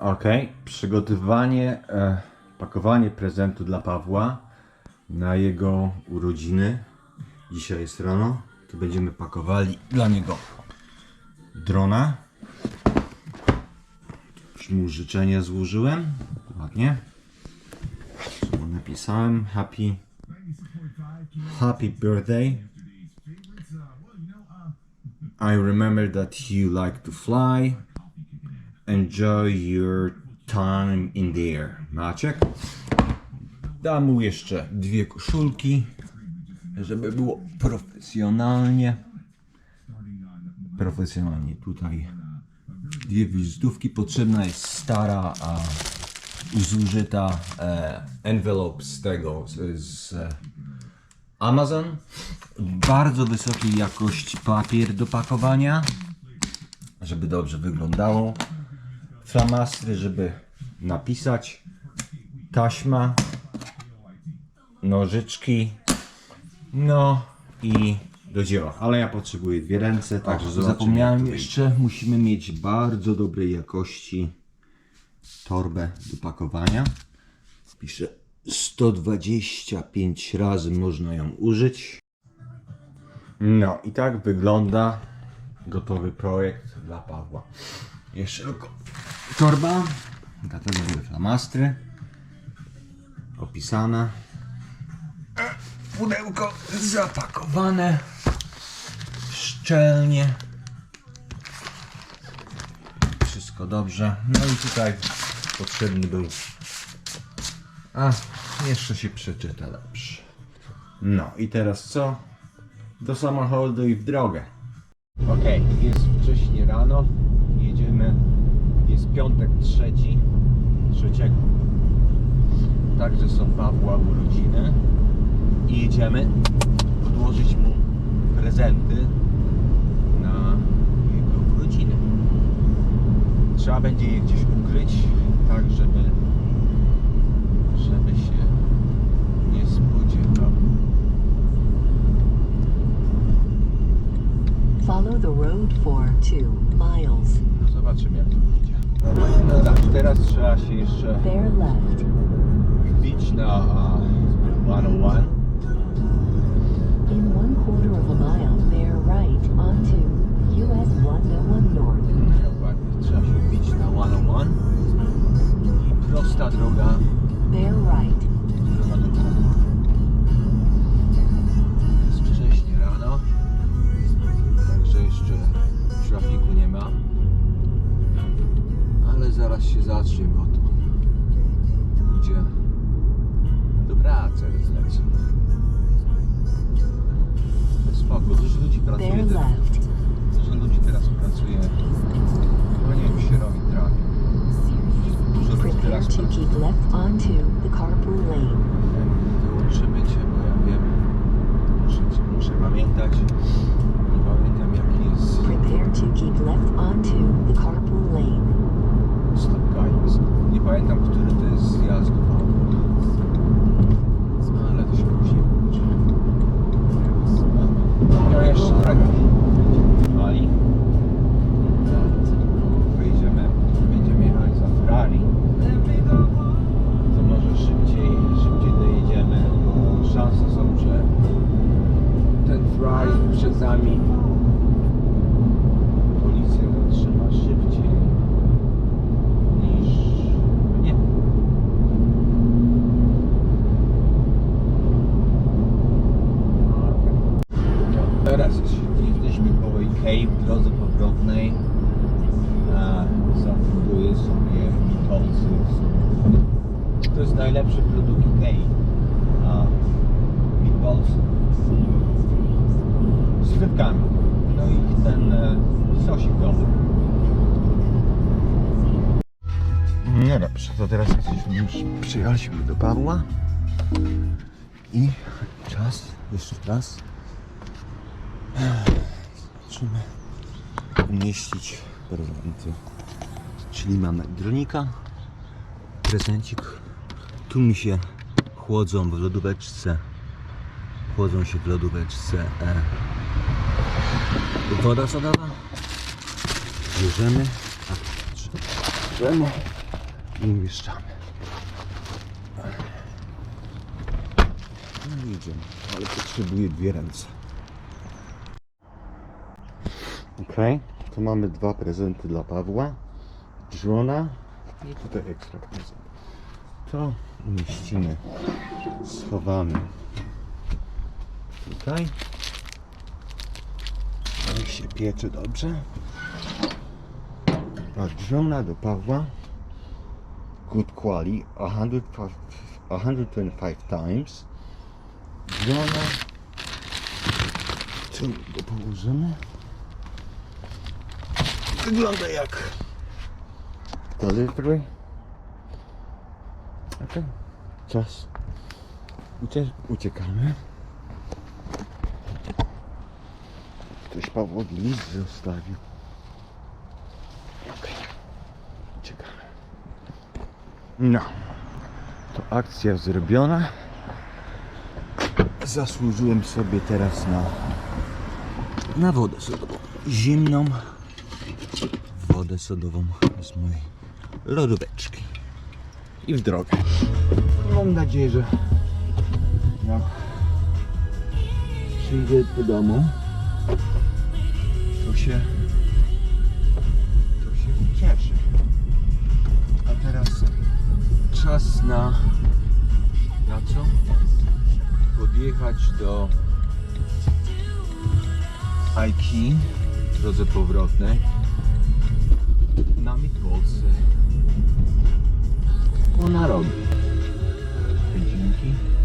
Ok, przygotowanie, e, pakowanie prezentu dla Pawła na jego urodziny. Dzisiaj jest rano, to będziemy pakowali dla niego drona. Już mu życzenia złożyłem, ładnie. Co napisałem? Happy, happy birthday. I remember that you like to fly. Enjoy your time in the air. Maciek? Dam mu jeszcze dwie koszulki, żeby było profesjonalnie. Profesjonalnie tutaj dwie wizytówki. Potrzebna jest stara, a zużyta e, envelope z tego, z, z e, Amazon. Bardzo wysokiej jakości papier do pakowania, żeby dobrze wyglądało. Flamastry, żeby napisać. Taśma. Nożyczki. No i do dzieła. Ale ja potrzebuję dwie ręce, także O, zobaczymy, zapomniałem jeszcze, musimy mieć bardzo dobrej jakości torbę do pakowania. Piszę 125 razy można ją użyć. No i tak wygląda gotowy projekt dla Pawła. Jeszcze tylko torba, gotowe flamastry, opisana. Pudełko zapakowane szczelnie. Wszystko dobrze. No i tutaj potrzebny był. A, jeszcze się przeczyta dobrze. No i teraz co? Do samochodu i w drogę. Okej, jest wcześnie rano. Jedziemy. Jest piątek trzeci. Trzeciego. Także są Pawła urodziny. I jedziemy odłożyć mu prezenty na jego urodziny. Trzeba będzie je gdzieś ukryć, tak żeby, żeby się nie spodziewał. Follow the road for two miles. No zobaczymy jak to teraz trzeba się jeszcze wbić na a, 101. In one quarter of a mile, bear right onto US 101 North. Dokładnie, trzeba się wbić na 101 i prosta droga Bear right. Nami policja zatrzyma szybciej niż nie. No, teraz jest, jesteśmy koło Ikei w drodze powrotnej. Zafunduję sobie mitolcy. To jest najlepszy produkt Ikei. Meatballs z frytkami. No i ten e, sosik dobry. No dobrze, to teraz jesteśmy już przyjechaliśmy do Pawła i czas, jeszcze raz zobaczymy umieścić prezenty. Czyli mamy dronika, prezencik, tu mi się chłodzą w lodóweczce, chłodzą się w lodóweczce e, woda sodowa, bierzemy, a, bierzemy i umieszczamy. No idziemy, ale potrzebuję dwie ręce. Ok, tu mamy dwa prezenty dla Pawła. Żona i tutaj ekstra prezent. To umieścimy, schowamy tutaj. Się piecze dobrze. A żona do Pawła. Good quality, 105 125 times. Żona. Tu go położymy. Wygląda jak delivery. Ok. Czas. Ucie uciekamy. Ktoś Pawłowi list zostawił. Ok. Uciekamy. No. To akcja zrobiona. Zasłużyłem sobie teraz na na wodę sodową. Zimną wodę sodową z mojej lodóweczki. I w drogę. Mam nadzieję, że jak przyjdę do domu, się to się cieszę. A teraz czas na na co? Podjechać do IKEA w drodze powrotnej na meatballsy. Ona robi. Dzięki.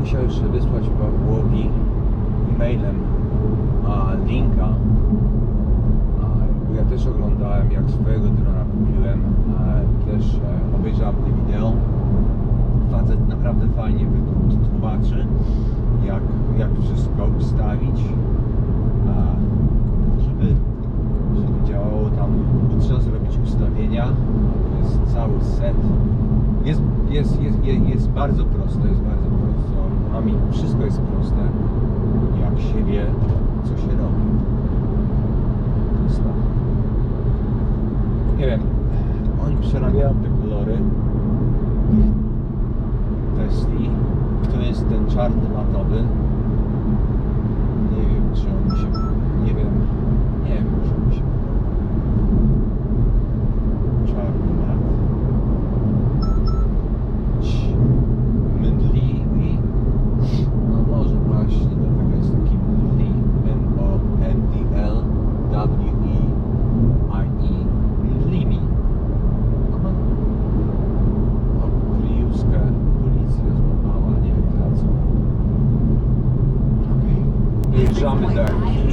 Musiał jeszcze wysłać Pawłowi e-mailem a, linka. A, ja też oglądałem, jak swojego drona kupiłem. A, też e, obejrzałem te wideo. Facet naprawdę fajnie wytłu- tłumaczy, jak, jak wszystko ustawić, a, żeby, żeby działało tam. Trzeba zrobić ustawienia. To jest cały set. Jest, jest, jest, jest, jest bardzo proste, jest bardzo prosto. A mi wszystko jest proste, jak się wie, co się robi. Tak. Nie wiem, oni przerabiają te kolory Tesli. To jest ten czarny matowy. Nie wiem, czy on się... there.